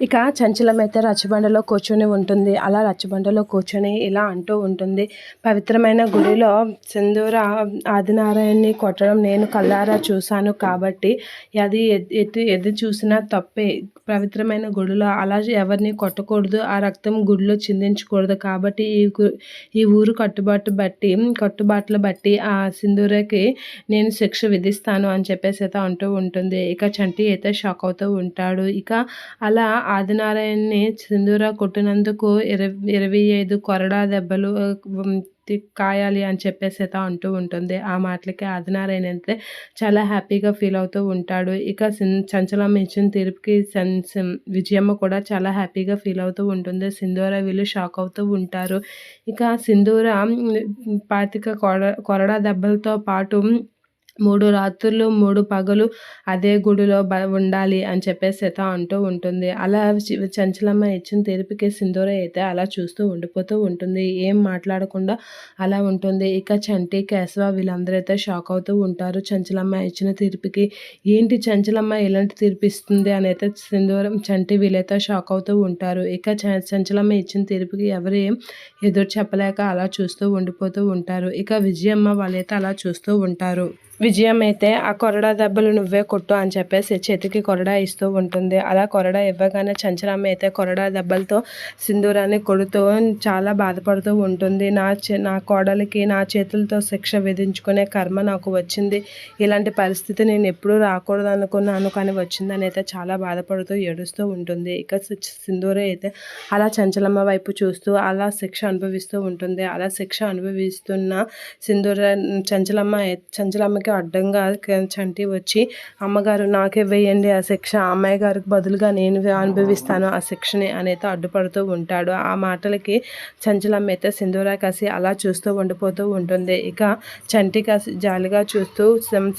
ఇక చంచలం అయితే రచ్చబండలో కూర్చొని ఉంటుంది. అలా రచ్చబండలో కూర్చొని ఇలా అంటూ ఉంటుంది. పవిత్రమైన గుడిలో సింధూర ఆదినారాయణని కొట్టడం నేను కళ్ళారా చూశాను కాబట్టి అది ఎటు ఎది చూసినా తప్పే. పవిత్రమైన గుడిలో అలా ఎవరిని కొట్టకూడదు. ఆ రక్తం గుడిలో చిందించకూడదు కాబట్టి ఈ ఈ ఊరు కట్టుబాటు బట్టి కట్టుబాట్లు బట్టి ఆ సింధూరకి నేను శిక్ష విధిస్తాను అని చెప్పేసి అయితే అంటూ ఉంటుంది. ఇక చంటి అయితే షాక్ అవుతూ ఉంటాడు. ఇక అలా ఆదినారాయణ్ని సింధూర కొట్టినందుకు ఇరవై ఇరవై ఐదు కొరడా దెబ్బలు కాయాలి అని చెప్పేసి అంటూ ఉంటుంది. ఆ మాటలకి ఆదినారాయణ అయితే చాలా హ్యాపీగా ఫీల్ అవుతూ ఉంటాడు. ఇక చంచలమ్మ ఇచ్చిన తీర్పుకి విజయమ్మ కూడా చాలా హ్యాపీగా ఫీల్ అవుతూ ఉంటుంది. సింధూర వీళ్ళు షాక్ అవుతూ ఉంటారు. ఇక సింధూర పాతిక కొర కొరడా దెబ్బలతో పాటు మూడు రాత్రులు మూడు పగలు అదే గుడిలో బ ఉండాలి అని చెప్పేసి సీత అంటూ ఉంటుంది. అలా చంచలమ్మ ఇచ్చిన తీర్పుకి సింధూర అయితే అలా చూస్తూ ఉండిపోతూ ఉంటుంది. ఏం మాట్లాడకుండా అలా ఉంటుంది. ఇక చంటి కేశవ వీళ్ళందరూ అయితే షాక్ అవుతూ ఉంటారు. చంచలమ్మ ఇచ్చిన తీర్పుకి ఏంటి చంచలమ్మ ఇలాంటి తీర్పు ఇస్తుంది అని అయితే సింధూరం చంటి వీళ్ళైతే షాక్ అవుతూ ఉంటారు. ఇక చంచలమ్మ ఇచ్చిన తీర్పుకి ఎవరు ఏం ఎదురు చెప్పలేక అలా చూస్తూ ఉండిపోతూ ఉంటారు. ఇక విజయమ్మ వాళ్ళైతే అలా చూస్తూ ఉంటారు. విజయం అయితే ఆ కొరడా దెబ్బలు నువ్వే కొట్టు అని చెప్పేసి చేతికి కొరడా ఇస్తూ ఉంటుంది. అలా కొరడా ఇవ్వగానే చంచలమ్మ అయితే కొరడా దెబ్బలతో సింధూరాన్ని కొడుతూ చాలా బాధపడుతూ ఉంటుంది. నా నా కోడలికి నా చేతులతో శిక్ష విధించుకునే కర్మ నాకు వచ్చింది. ఇలాంటి పరిస్థితి నేను ఎప్పుడూ రాకూడదు అనుకున్నాను కానీ వచ్చిందని అయితే చాలా బాధపడుతూ ఏడుస్తూ ఉంటుంది. ఇక సింధూర అయితే అలా చంచలమ్మ వైపు చూస్తూ అలా శిక్ష అనుభవిస్తూ ఉంటుంది. అలా శిక్ష అనుభవిస్తున్న సింధూర చంచలమ్మ చంచలమ్మకి అడ్డంగా చంటి వచ్చి అమ్మగారు నాకే వేయండి ఆ శిక్ష. అమ్మాయి గారికి బదులుగా నేను అనుభవిస్తాను ఆ శిక్షని అనేది అడ్డుపడుతూ ఉంటాడు. ఆ మాటలకి చంచలమ్మ అయితే సింధూరా కాసి అలా చూస్తూ ఉండిపోతూ ఉంటుంది. ఇక చంటి కాసి జాలిగా చూస్తూ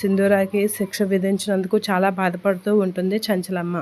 సింధూరాకి శిక్ష విధించినందుకు చాలా బాధపడుతూ ఉంటుంది చంచలమ్మ.